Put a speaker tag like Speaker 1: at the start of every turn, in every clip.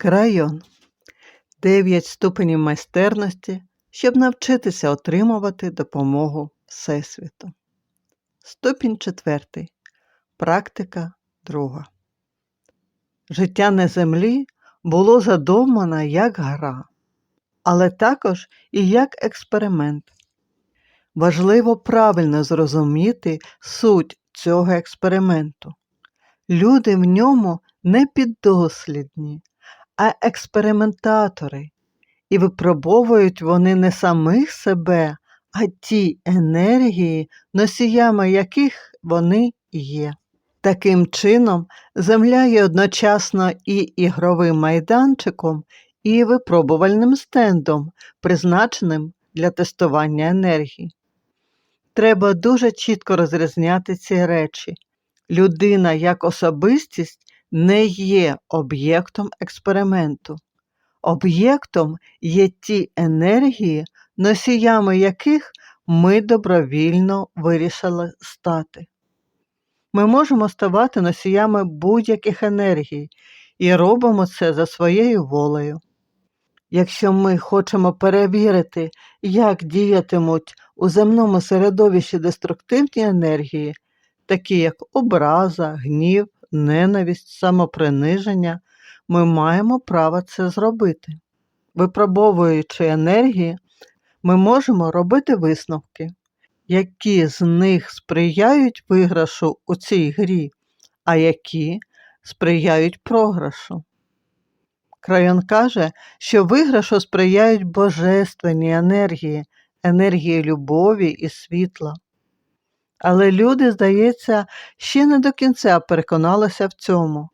Speaker 1: Крайон. Дев'ять ступенів майстерності, щоб навчитися отримувати допомогу Всесвіту. Ступінь четвертий. Практика друга. Життя на землі було задумано як гра, але також і як експеримент. Важливо правильно зрозуміти суть цього експерименту. Люди в ньому не піддослідні, а експериментатори, і випробовують вони не самих себе, а ті енергії, носіями яких вони є. Таким чином, Земля є одночасно і ігровим майданчиком, і випробувальним стендом, призначеним для тестування енергії. Треба дуже чітко розрізняти ці речі. Людина як особистість не є об'єктом експерименту. Об'єктом є ті енергії, носіями яких ми добровільно вирішили стати. Ми можемо ставати носіями будь-яких енергій і робимо це за своєю волею. Якщо ми хочемо перевірити, як діятимуть у земному середовищі деструктивні енергії, такі як образа, гнів, ненависть, самоприниження, ми маємо право це зробити. Випробовуючи енергії, ми можемо робити висновки, які з них сприяють виграшу у цій грі, а які сприяють програшу. Крайон каже, що виграшу сприяють божественні енергії, енергії любові і світла. Але люди, здається, ще не до кінця переконалися в цьому,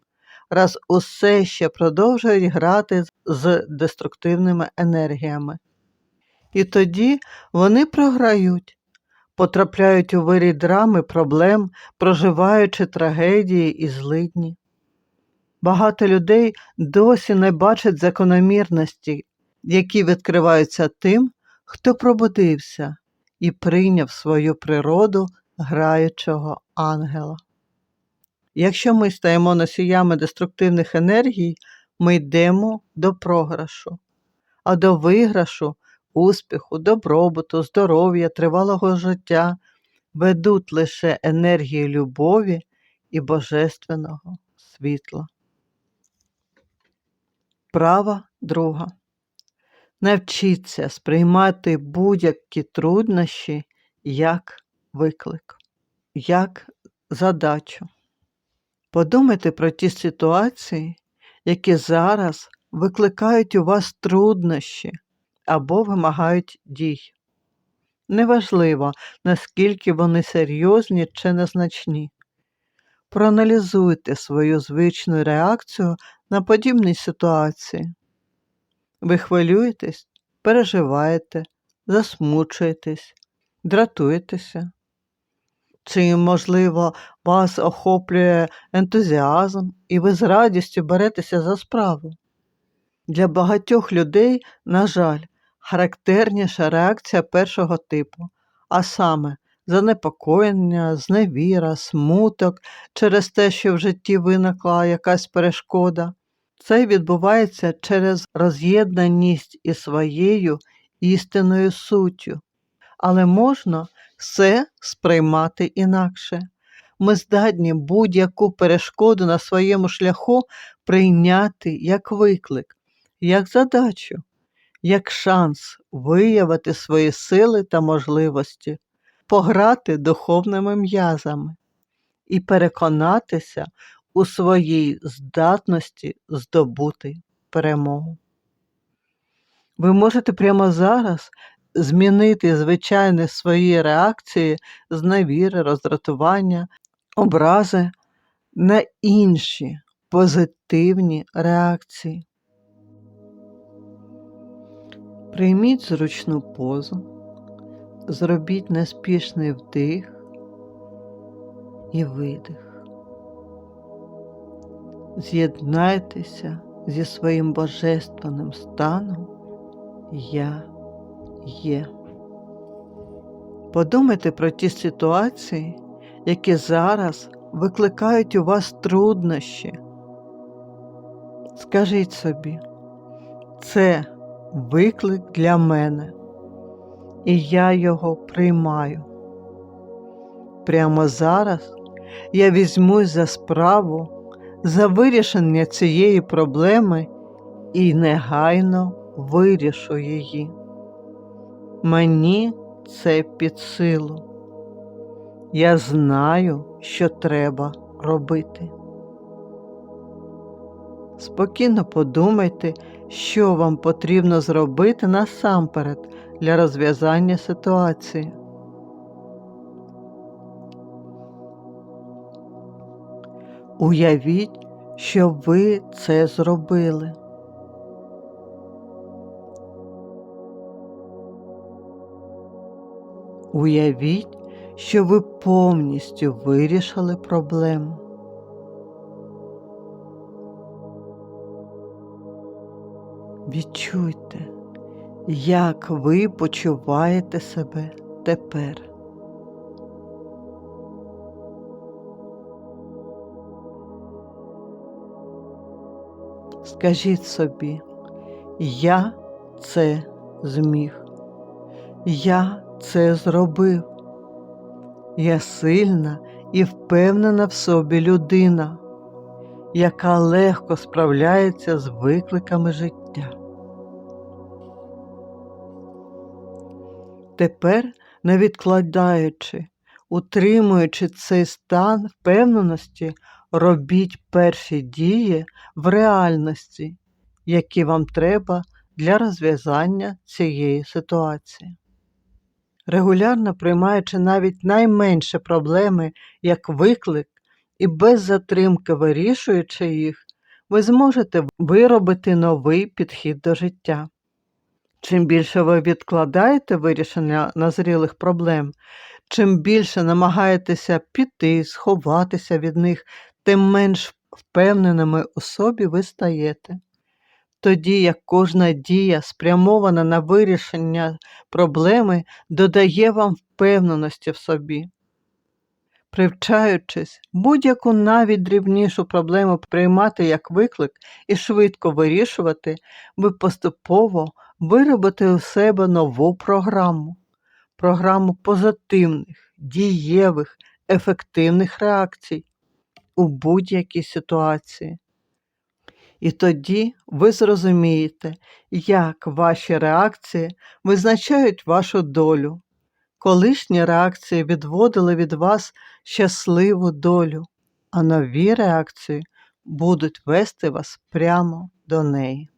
Speaker 1: раз усе ще продовжують грати з деструктивними енергіями. І тоді вони програють, потрапляють у вирій драми проблем, проживаючи трагедії і злидні. Багато людей досі не бачать закономірності, які відкриваються тим, хто пробудився і прийняв свою природу граючого ангела. Якщо ми стаємо носіями деструктивних енергій, ми йдемо до програшу, а до виграшу, успіху, добробуту, здоров'я, тривалого життя ведуть лише енергії любові і божественного світла. Права друга. Навчіться сприймати будь-які труднощі як виклик, як задачу. Подумайте про ті ситуації, які зараз викликають у вас труднощі або вимагають дій. Неважливо, наскільки вони серйозні чи незначні. Проаналізуйте свою звичну реакцію на подібні ситуації. Ви хвилюєтесь, переживаєте, засмучуєтесь, дратуєтеся. Чи, можливо, вас охоплює ентузіазм і ви з радістю беретеся за справу? Для багатьох людей, на жаль, характерніша реакція першого типу, а саме занепокоєння, зневіра, смуток через те, що в житті виникла якась перешкода. Це відбувається через роз'єднаність із своєю істинною суттю. Але можна все сприймати інакше. Ми здатні будь-яку перешкоду на своєму шляху прийняти як виклик, як задачу, як шанс виявити свої сили та можливості, пограти духовними м'язами і переконатися у своїй здатності здобути перемогу. Ви можете прямо зараз змінити звичайні свої реакції з невіри, роздратування, образи на інші позитивні реакції. Прийміть зручну позу, зробіть неспішний вдих і видих. З'єднайтеся зі своїм божественним станом Я є. Подумайте про ті ситуації, які зараз викликають у вас труднощі, Скажіть собі, це виклик для мене, і я його приймаю. Прямо зараз я візьмусь за справу, за вирішення цієї проблеми і негайно вирішу її. Мені це під силу. Я знаю, що треба робити. Спокійно подумайте, що вам потрібно зробити насамперед для розв'язання ситуації. Уявіть, що ви це зробили. Уявіть, що ви повністю вирішили проблему. Відчуйте, як ви почуваєте себе тепер. Скажіть собі, я це зміг. Я це зробив. Я сильна і впевнена в собі людина, яка легко справляється з викликами життя. Тепер, не відкладаючи, утримуючи цей стан впевненості, робіть перші дії в реальності, які вам треба для розв'язання цієї ситуації. Регулярно приймаючи навіть найменші проблеми як виклик і без затримки вирішуючи їх, ви зможете виробити новий підхід до життя. Чим більше ви відкладаєте вирішення назрілих проблем, чим більше намагаєтеся піти, сховатися від них, тим менш впевненими у собі ви стаєте. Тоді як кожна дія, спрямована на вирішення проблеми, додає вам впевненості в собі. Привчаючись будь-яку навіть дрібнішу проблему приймати як виклик і швидко вирішувати, ви поступово виробите у себе нову програму, програму позитивних, дієвих, ефективних реакцій у будь-якій ситуації. І тоді ви зрозумієте, як ваші реакції визначають вашу долю. Колишні реакції відводили від вас щасливу долю, а нові реакції будуть вести вас прямо до неї.